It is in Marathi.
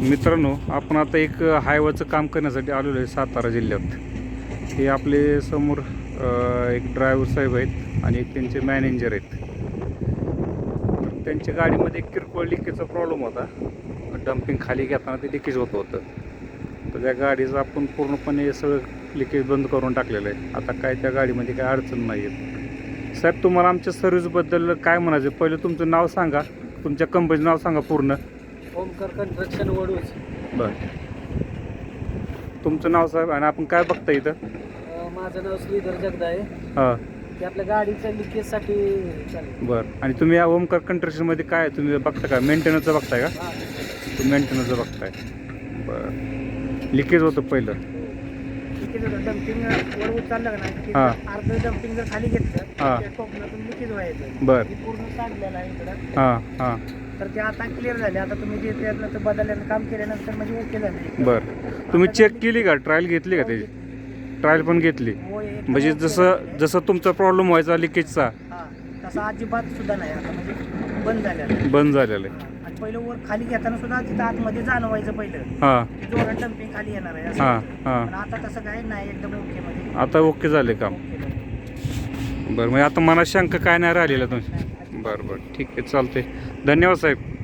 मित्रांनो आपण आता एक हायवाचं काम करण्यासाठी आलेलो आहे सातारा जिल्ह्यात. हे आपले समोर एक ड्रायव्हर साहेब आहेत आणि एक त्यांचे मॅनेजर आहेत. तर त्यांच्या गाडीमध्ये एक किरकोळ लिकेजचा प्रॉब्लेम होता. डम्पिंग खाली घेताना ते लिकेज होत होतं. तर त्या गाडीचं आपण पूर्णपणे सगळं लिकेज बंद करून टाकलेलं आहे. आता काय त्या गाडीमध्ये काय अडचण नाही आहेत साहेब तुम्हाला आमच्या सर्व्हिसबद्दल काय म्हणायचं? पहिलं तुमचं नाव सांगा. तुमच्या कंपनीचं नाव सांगा पूर्ण. ओमकर कन्स्ट्रक्शन वडूच. बर. तुमचं नाव साहेब आणि आपण काय बघता इथं? अं, माझं नाव श्रीधर जगदाय हां. ते आपल्या गाडीच्या लिकेजसाठी चालेल बरं. आणि तुम्ही या ओमकार कंट्रक्शनमध्ये काय तुम्ही बघता का? मेंटेनन्सचं बघताय का? हां. तुम्ही मेंटेनन्सचं बघताय. बरं. लिकेज होतं पहिलं. लिकेज होतं. डम्पिंग वर उचललं का नाही? की हां. अर्ध डम्पिंग जर खाली घेतलं हां. टोपणातून लिकेज व्हायचं. बरं. हे पूर्ण सांडलेलं आहे इकडं. हां हां. तर ते आता क्लिअर झाले. आता तुम्ही जे त्यातलं ते बदलल्यानं काम केल्यानंतर म्हणजे ओके झालं बरं. तुम्ही चेक केली का? ट्रायल घेतली का त्याची? ट्रायल पण घेतली. म्हणजे जसं जसं तुमचा प्रॉब्लेम व्हायचा लिकेजचा. हां. तसा अजिबात सुद्धा नाही. आता म्हणजे बंद झालेलं. बंद झालेलं आहे. आणि पहिलं वर खाली घेताना सुद्धा तिथं आतमध्ये जाणवायचं पहिलं. हां. जोरात डम्पिंग खाली येणार आहे असं. हां. हां. पण आता तसं काही नाही. एकदम ओके मध्ये. आता ओके झाले काम. ओके. बरं म्हणजे आता मनात शंका काय नाही राहिलेलं तुमची? बरं बरं. ठीक आहे चालते धन्यवाद साहेब.